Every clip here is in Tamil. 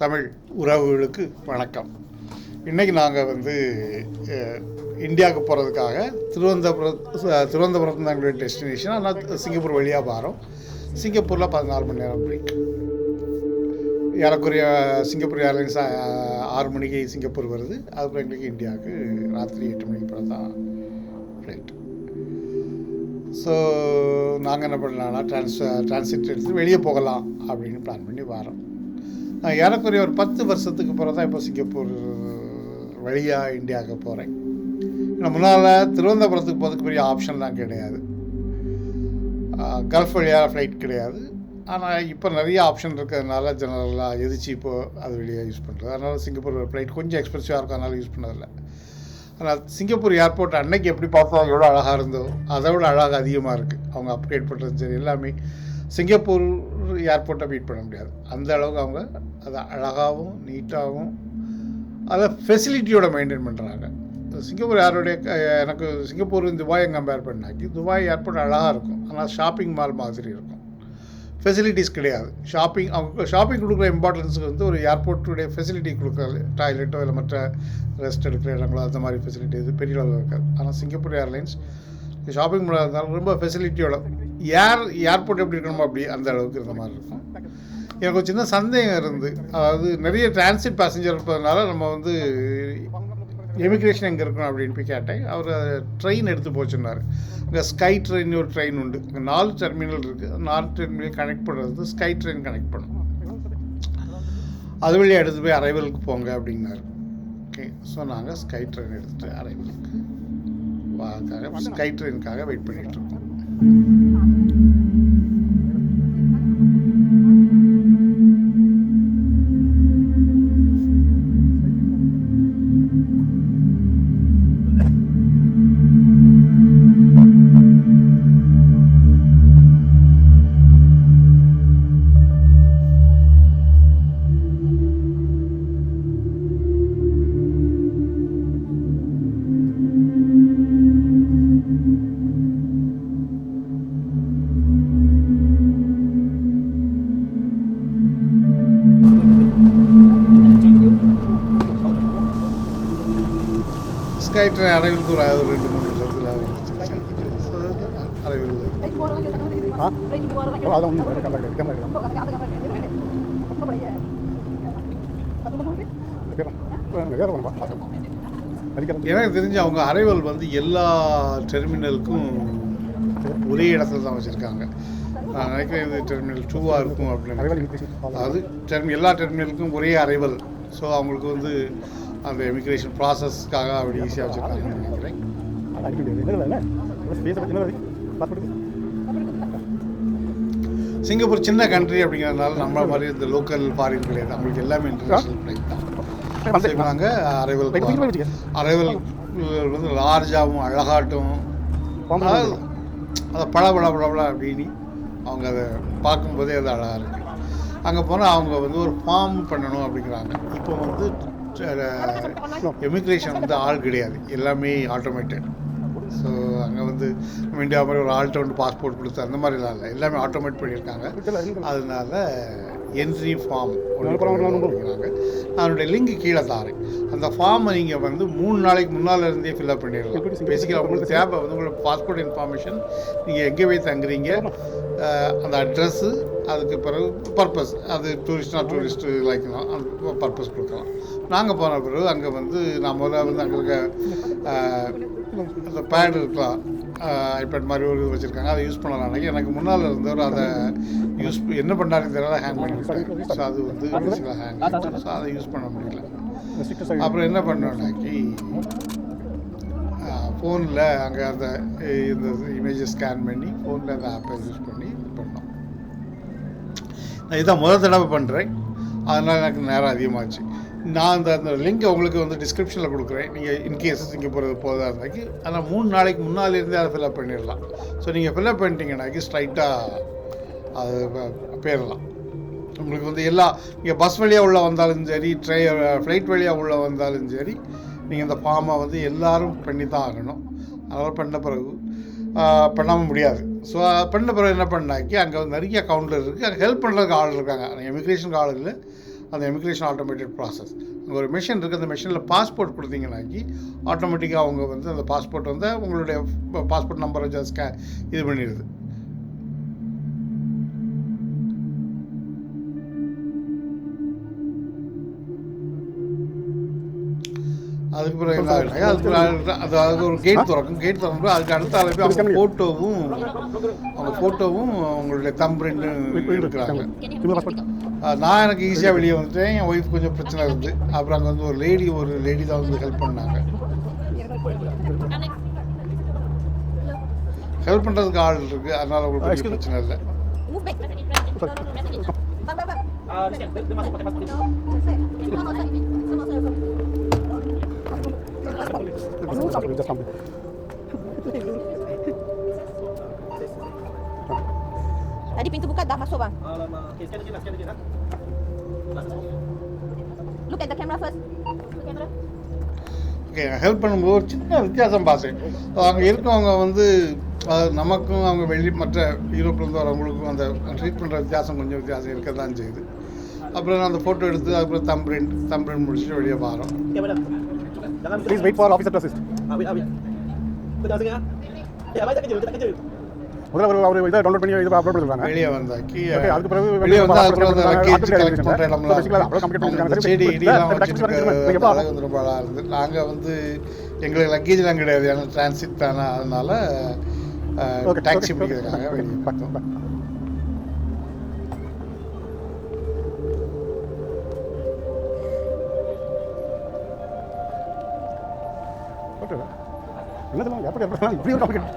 தமிழ் உறவுகளுக்கு வணக்கம். இன்றைக்கி நாங்கள் வந்து இந்தியாவுக்கு போகிறதுக்காக திருவனந்தபுரம் திருவனந்தபுரம் தான் எங்களுடைய டெஸ்டினேஷன் ஆனால் சிங்கப்பூர் வழியாக போகிறோம் சிங்கப்பூரில் பதினாலு மணி நேரம் பிரேக் ஏறக்குறைய சிங்கப்பூர் ஏர்லைன்ஸ் ஆறு மணிக்கு சிங்கப்பூர் வருது. அதுக்கப்புறம் எங்களுக்கு இந்தியாவுக்கு ராத்திரி எட்டு மணிக்கு அப்புறம் தான் ஃப்ளைட் ஸோ நாங்கள் என்ன பண்ணலாம்னா ட்ரான்ஸ் டிரான்சிட் எடுத்து வெளியே போகலாம் அப்படின்னு பிளான் பண்ணி வரோம். நான் ஏறக்குறைய ஒரு பத்து வருஷத்துக்கு அப்புறம் தான் இப்போ சிங்கப்பூர் வழியாக இந்தியாவுக்கு போகிறேன் முன்னால் திருவனந்தபுரத்துக்கு போகிறதுக்கு பெரிய ஆப்ஷன்லாம் கிடையாது. கல்ஃப் வழியாக ஃப்ளைட் கிடையாது. ஆனால் இப்போ நிறைய ஆப்ஷன் இருக்கிறதுனால ஜெனரலாக எதிர்ச்சி இப்போது அது வழியாக யூஸ் பண்ணுறது அதனால் சிங்கப்பூர் ஃப்ளைட் கொஞ்சம் எக்ஸ்பென்சிவாக இருக்கும். அதனால் யூஸ் பண்ணதில்லை. ஆனால் சிங்கப்பூர் ஏர்போர்ட் அன்னைக்கு எப்படி பார்த்தோம் எவ்வளோ அழகாக இருந்தோ அதை விட அழகாக அதிகமாக இருக்குது அவங்க அப்கிரேட் பண்ணுறது சரி எல்லாமே. சிங்கப்பூர் ஏர்போர்ட்டை பீட் பண்ண முடியாது. அந்த அளவுக்கு அவங்க அதை அழகாகவும் நீட்டாகவும் அதை ஃபெசிலிட்டியோட மெயின்டைன் பண்ணுறாங்க சிங்கப்பூர் யாருடைய எனக்கு சிங்கப்பூர் துபாயை கம்பேர் பண்ணாக்கி துபாய் ஏர்போர்ட் அழகாக இருக்கும். ஆனால் ஷாப்பிங் மால் மாதிரி இருக்கும். ஃபெசிலிட்டிஸ் கிடையாது. ஷாப்பிங் அவங்க ஷாப்பிங் கொடுக்குற இம்பார்ட்டன்ஸுக்கு வந்து ஒரு ஏர்போர்ட்டுடைய ஃபெசிலிட்டி கொடுக்குறது டாய்லெட்டோ இல்லை மற்ற ரெஸ்ட் எடுக்கிற இடங்களோ அந்த மாதிரி ஃபெசிலிட்டி இது பெரிய அளவில் இருக்காது. ஆனால் சிங்கப்பூர் ஏர்லைன்ஸ் ஷாப்பிங் மாலாக இருந்தாலும் ரொம்ப ஃபெசிலிட்டியோட ஏர் ஏர்போர்ட் எப்படி இருக்கணுமோ அப்படி அந்த அளவுக்கு இருந்த மாதிரி இருக்கும். எனக்கு ஒரு சின்ன சந்தேகம் இருந்து அதாவது நிறைய டிரான்சிட் பேசஞ்சர் இருப்பதனால நம்ம வந்து எமிக்ரேஷன் எங்கே இருக்கணும் அப்படின்னு போய் கேட்டேன். அவர் ட்ரெயின் எடுத்து போச்சுன்னாரு இங்கே ஸ்கை ட்ரெயின் ஒரு ட்ரெயின் உண்டு. இங்கே நாலு டெர்மினல் இருக்குது நாலு டெர்மினல் கனெக்ட் பண்ணுறது ஸ்கை ட்ரெயின் கனெக்ட் பண்ணும். அது வழியாக எடுத்து போய் அரைவலுக்கு போங்க அப்படின்னாரு. ஓகே ஸோ நாங்கள் ஸ்கை ட்ரெயின் எடுத்துகிட்டு அரைவலுக்கு ஸ்கை ட்ரெயினுக்காக வெயிட் பண்ணிகிட்டு Thank you. அரைவலுக்கு ஒரு ரெண்டு மூணு நிமிஷத்தில் அரைவல் எனக்கு தெரிஞ்சு அவங்க அரைவல் வந்து எல்லா டெர்மினலுக்கும் ஒரே இடத்துல தான் வச்சுருக்காங்க நான் நினைக்கிறேன் இது டெர்மினல் டூவாக இருக்கும் அப்படின்னு அதாவது டெர்மி எல்லா டெர்மினலுக்கும் ஒரே அரைவல் ஸோ அவங்களுக்கு வந்து அந்த எமிக்ரேஷன் ப்ராசஸ்க்காக அப்படி ஈஸியாக வச்சுருக்காங்கன்னு நினைக்கிறேன் சிங்கப்பூர் சின்ன கண்ட்ரி அப்படிங்கிறதுனால நம்ம மாதிரி இந்த லோக்கல் ஃபாரின் கிடையாது. அவங்களுக்கு எல்லாமே இன்டர்நேஷனல் ஃப்ளைட் தான். செய்வாங்க அரைவல் அரைவல் வந்து லார்ஜாகவும் அழகாட்டும். அதாவது அதை பள பள பள அப்படின்னு அவங்க அதை பார்க்கும்போதே அது அழகாக இருக்குது அங்கே போனால் அவங்க வந்து ஒரு ஃபார்ம் பண்ணணும் அப்படிங்கிறாங்க. இப்போ வந்து எமிக்ரேஷன் வந்து ஆள் கிடையாது. எல்லாமே ஆட்டோமேட்டட் ஸோ அங்கே வந்து நம்ம இந்தியா மாதிரி ஒரு வந்து பாஸ்போர்ட் கொடுத்து அந்த மாதிரிலாம் இல்லை. எல்லாமே ஆட்டோமேட் பண்ணியிருக்காங்க. அதனால என்ட்ரி ஃபார்ம் அப்படிங்கிறாங்க அதனுடைய லிங்க் கீழே தாரேன். அந்த ஃபார்மை நீங்கள் வந்து மூணு நாளைக்கு முன்னால் இருந்தே ஃபில்அப் பண்ணிடலாம். பேசிக்கலாக உங்களுக்கு தேவை வந்து உங்களோட பாஸ்போர்ட் இன்ஃபார்மேஷன் நீங்கள் எங்கே போய் தங்குறீங்க அந்த அட்ரஸ்ஸு அதுக்கு பிறகு பர்பஸ் அது டூரிஸ்ட்னா டூரிஸ்ட் லைக்கலாம் அந்த பர்பஸ் கொடுக்கலாம். நாங்கள் போன பிறகு அங்கே வந்து நான் முதல்ல வந்து அங்கே இருக்க அந்த பேட் இருக்கலாம். ஐபேட் மாதிரி ஒரு இது வச்சுருக்காங்க. அதை யூஸ் பண்ணலாம். அன்றைக்கி எனக்கு முன்னால் இருந்தவர் அதை யூஸ் என்ன பண்ணாருன்னு தெரியல ஹேங் பண்ணி ஸோ அது வந்து ஹேங் ஸோ அதை யூஸ் பண்ண முடியல. அப்புறம் என்ன பண்ணோம்னாக்கி ஃபோனில் அங்கே அந்த இந்த இமேஜை ஸ்கேன் பண்ணி ஃபோனில் அந்த ஆப்பை யூஸ் பண்ணி பண்ணோம். நான் இதான் முதல் தடவை பண்ணுறேன் அதனால் எனக்கு நேரம் அதிகமாகச்சு நான் அந்த அந்த லிங்க் உங்களுக்கு வந்து டிஸ்கிரிப்ஷனில் கொடுக்குறேன். நீங்கள் இன்கேஸ் இங்கே போகிறது போதா இருந்தாக்கி ஆனால் மூணு நாளைக்கு முன்னாலேருந்தே அதை ஃபில்அப் பண்ணிடலாம். ஸோ நீங்கள் ஃபில்அப் பண்ணிட்டீங்கன்னாக்கி ஸ்ட்ரைட்டாக அது போயிடலாம். உங்களுக்கு வந்து எல்லா நீங்கள் பஸ் வழியாக உள்ளே வந்தாலும் சரி ட்ரை ஃப்ளைட் வழியாக உள்ளே வந்தாலும் சரி நீங்கள் இந்த ஃபார்மை வந்து எல்லோரும் பண்ணி தான் ஆகணும். அதனால் பண்ண பிறகு பண்ணாமல் முடியாது. ஸோ பண்ண பிறகு என்ன பண்ணாக்கி அங்கே வந்து நிறைய கவுண்டர் இருக்குது அங்கே ஹெல்ப் பண்ணுறதுக்கு ஆள் இருக்காங்க. இமிக்ரேஷனுக்கு ஆள் இல்லை. அந்த இமிக்ரேஷன் ஆட்டோமேட்டட் ப்ராசஸ் அங்கே ஒரு மிஷின் இருக்குது அந்த மிஷினில் பாஸ்போர்ட் கொடுத்தீங்கன்னாக்கி ஆட்டோமேட்டிக்காக அவங்க வந்து அந்த பாஸ்போர்ட் வந்து உங்களுடைய பாஸ்போர்ட் நம்பரை ஜஸ்ட் இது பண்ணிடுது. அதுக்கு பிறகு என்ன ஆகுதுனாக்கா, அதுக்கு பிறகு அது அது ஒரு கேட் திறக்கும். கேட் திறக்கும் அதுக்கு அடுத்த அளவுக்கு அவங்க ஃபோட்டோவும் அவங்க ஃபோட்டோவும் அவங்களுடைய தம்பிரின்னு இருக்கிறாங்க நான் எனக்கு ஈஸியாக வெளியே வந்துட்டேன். என் ஒய்ஃப் கொஞ்சம் பிரச்சனை இருந்து. அப்புறம் அங்கே வந்து ஒரு லேடி ஒரு லேடி தான் வந்து ஹெல்ப் பண்ணாங்க. ஹெல்ப் பண்ணுறதுக்கு ஆள் இருக்குது அதனால உங்களுக்கு பிரச்சனை இல்லை. Move back. Tadi pintu buka dah masuk bang. Alamak. Okay, scan lagi lah, scan lagi lah. Look at the camera first. Look camera. Okay help பண்ணும்போது ஒரு சின்ன வித்தியாசம் பார்த்தேன் அங்கே இருக்கவங்க வந்து நமக்கும் அவங்க வெளி மற்ற யூரோப்லேருந்து வரவங்களுக்கும் அந்த ட்ரீட் பண்ணுற வித்தியாசம் கொஞ்சம் வித்தியாசம் இருக்க தான் செய்யுது அப்புறம் நான் அந்த ஃபோட்டோ எடுத்து அதுக்கப்புறம் தம் பிரிண்ட் தம் பிரிண்ட் முடிச்சுட்டு வெளியே. Jangan Please wait for officer to assist. முதல்ல அவர் இதை டவுன்லோட் பண்ணி இதை அப்லோட் பண்ணிருக்காங்க. வெளியே வந்தாக்கி ஓகே அதுக்கு பிறகு வெளியே வந்து லக்கேஜ் வந்து இருந்தது நாங்கள் வந்து எங்களுக்கு லக்கேஜ்லாம் கிடையாது. ஏன்னா டிரான்சிட் தானே. அதனால டாக்ஸி பிடிக்கிறதுக்காக. வெளியே பார்த்தோம் back. Okay. என்ன சொல்லுவாங்க எப்படி எப்படி இப்படி ஒரு டாபிக்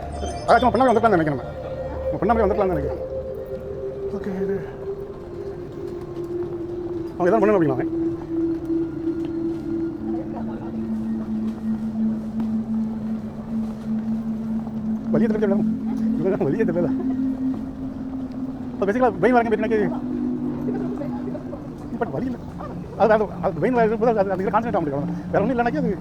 அதாச்சும் பண்ணாமல் வந்துடலாம் நினைக்கிறேன் பண்ண மாதிரி வந்துக்கலாம் எனக்கு ஓகே இது. அவங்க எதாவது பண்ணணும் அப்படிங்களா வலிய தெரியல மேடம் இவ்வளோ வலிய தெரியல இப்போ பேசிக்கலாம் பெயின் வரங்க பேசினாக்கி பட் வலி அது அது பெயின் வரது அது அதில் கான்சன்ட்ரேட் ஆக முடியும். வேறு ஒன்றும் இல்லைனாக்கி அது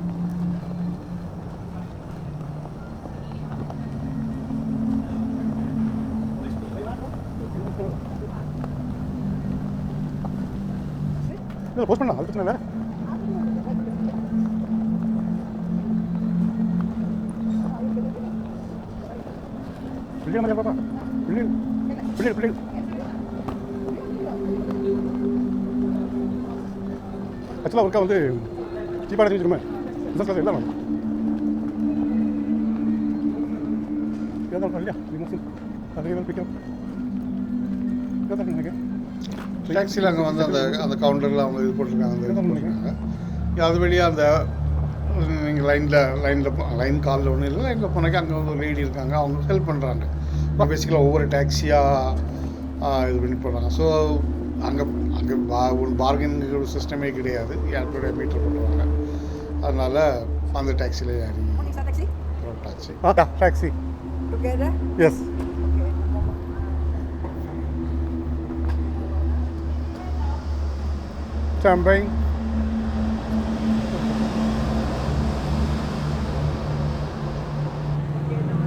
இல்லை போஸ்ட் பண்ணலாம் அது பிரச்சனை இல்லை பிள்ளைகள் மாதிரி பாப்பா. பிள்ளைகள் பிள்ளைகள் பிள்ளைகள் ஆக்சுவலாக ஒருக்கா வந்து சீப்பாக தெரிஞ்சுக்கணுமே பிஸ்னஸ் கிளாஸ் எல்லாம் வேணும். ஏதாவது இல்லையா லிமோசின் அது ஏதாவது டாக்ஸியில் அங்கே வந்து அந்த அந்த கவுண்டரில் அவங்க இது போட்டிருக்காங்க அந்த இது போட்டிருக்காங்க. அது வழியாக அந்த நீங்கள் லைனில் லைனில் லைன் காலில் ஒன்றும் இல்லை லைனில் போனாக்கா அங்கே வந்து ஒரு லேடி இருக்காங்க அவங்க ஹெல்ப் பண்ணுறாங்க பேசிக்கலாக ஒவ்வொரு டாக்ஸியாக இது பண்ணி போடுறாங்க ஸோ அங்கே அங்கே பா ஒரு பார்கெனிங் ஒரு சிஸ்டமே கிடையாது. யாருடைய மீட்டர் பண்ணுவாங்க அதனால் அந்த டாக்ஸியில் ஏறி. Taxi taxi. Yes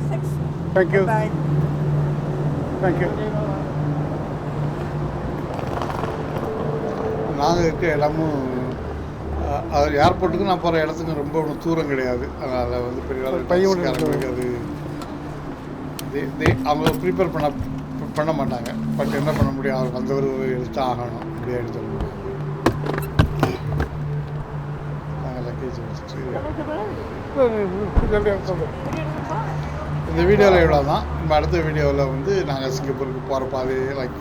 Six. Thank you. Bye. Thank you. நாங்கள் இருக்க இடமும் அது ஏர்போர்ட்டுக்கு நான் போகிற இடத்துக்கு ரொம்ப ஒன்றும் தூரம் கிடையாது அதனால் வந்து பெரிய டாக்ஸிக்காரங்களுக்கு அது அவங்க ப்ரிப்பேர் பண்ண பண்ண மாட்டாங்க பட் என்ன பண்ண முடியும் அவர் வந்தவர் எடுத்து ஆகணும் இப்படியே எடுத்து இந்த வீடியோவில் இவ்வளோ தான் நம்ம அடுத்த வீடியோவில் வந்து நாங்கள் சிங்கப்பூருக்கு போகிற பாதை லைக்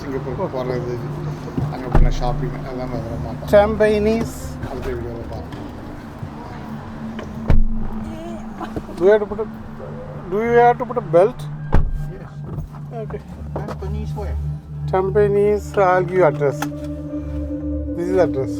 சிங்கப்பூருக்கு போகிறது அங்கே பண்ண ஷாப்பிங் எல்லாமே அதெல்லாம் பார்ப்போம். அடுத்த வீடியோவில் பார்ப்போம் Do you have to put a Do you have to put a belt? Okay. Japanese way. Champagnes. I'll give you address. This is address.